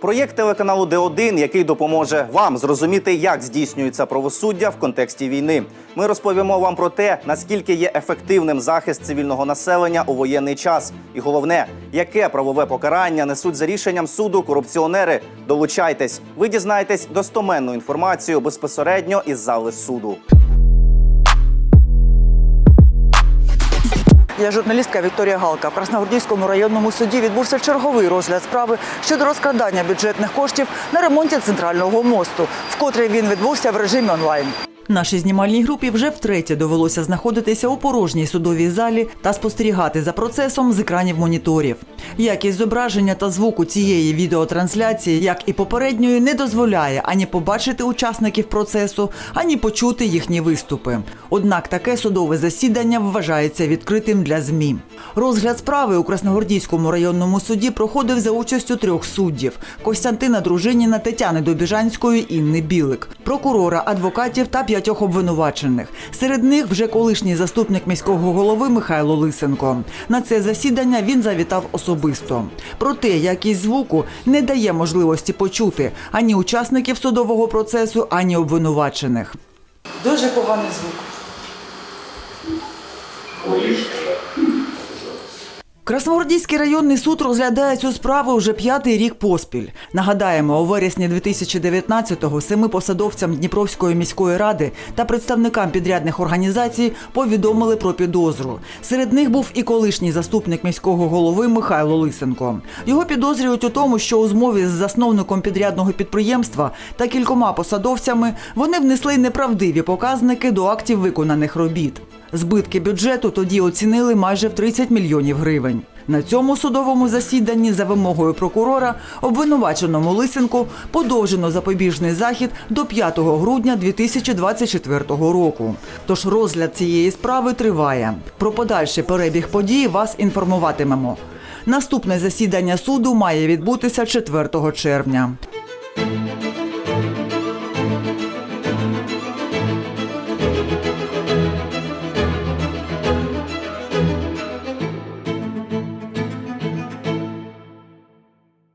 Проєкт телеканалу Д1, який допоможе вам зрозуміти, як здійснюється правосуддя в контексті війни. Ми розповімо вам про те, наскільки є ефективним захист цивільного населення у воєнний час, і головне, яке правове покарання несуть за рішенням суду корупціонери. Долучайтесь, ви дізнаєтесь достоменну інформацію безпосередньо із зали суду. Я журналістка Вікторія Галка. В Красногордійському районному суді відбувся черговий розгляд справи щодо розкрадання бюджетних коштів на ремонті центрального мосту, вкотре він відбувся в режимі онлайн. Нашій знімальній групі вже втретє довелося знаходитися у порожній судовій залі та спостерігати за процесом з екранів моніторів. Якість зображення та звуку цієї відеотрансляції, як і попередньої, не дозволяє ані побачити учасників процесу, ані почути їхні виступи. Однак таке судове засідання вважається відкритим для ЗМІ. Розгляд справи у Красногвардійському районному суді проходив за участю трьох суддів: Костянтина Дружиніна, Тетяни Добіжанської, Інни Білик, прокурора, адвокатів та п'ятьох обвинувачених. Серед них вже колишній заступник міського голови Михайло Лисенко. На це засідання він завітав особисто. Проте якість звуку не дає можливості почути ані учасників судового процесу, ані обвинувачених. Дуже поганий звук. Красногвардійський районний суд розглядає цю справу вже п'ятий рік поспіль. Нагадаємо, у вересні 2019-го семи посадовцям Дніпровської міської ради та представникам підрядних організацій повідомили про підозру. Серед них був і колишній заступник міського голови Михайло Лисенко. Його підозрюють у тому, що у змові з засновником підрядного підприємства та кількома посадовцями вони внесли неправдиві показники до актів виконаних робіт. Збитки бюджету тоді оцінили майже в 30 мільйонів гривень. На цьому судовому засіданні за вимогою прокурора обвинуваченому Лисенку подовжено запобіжний захід до 5 грудня 2024 року. Тож розгляд цієї справи триває. Про подальший перебіг подій вас інформуватимемо. Наступне засідання суду має відбутися 4 червня.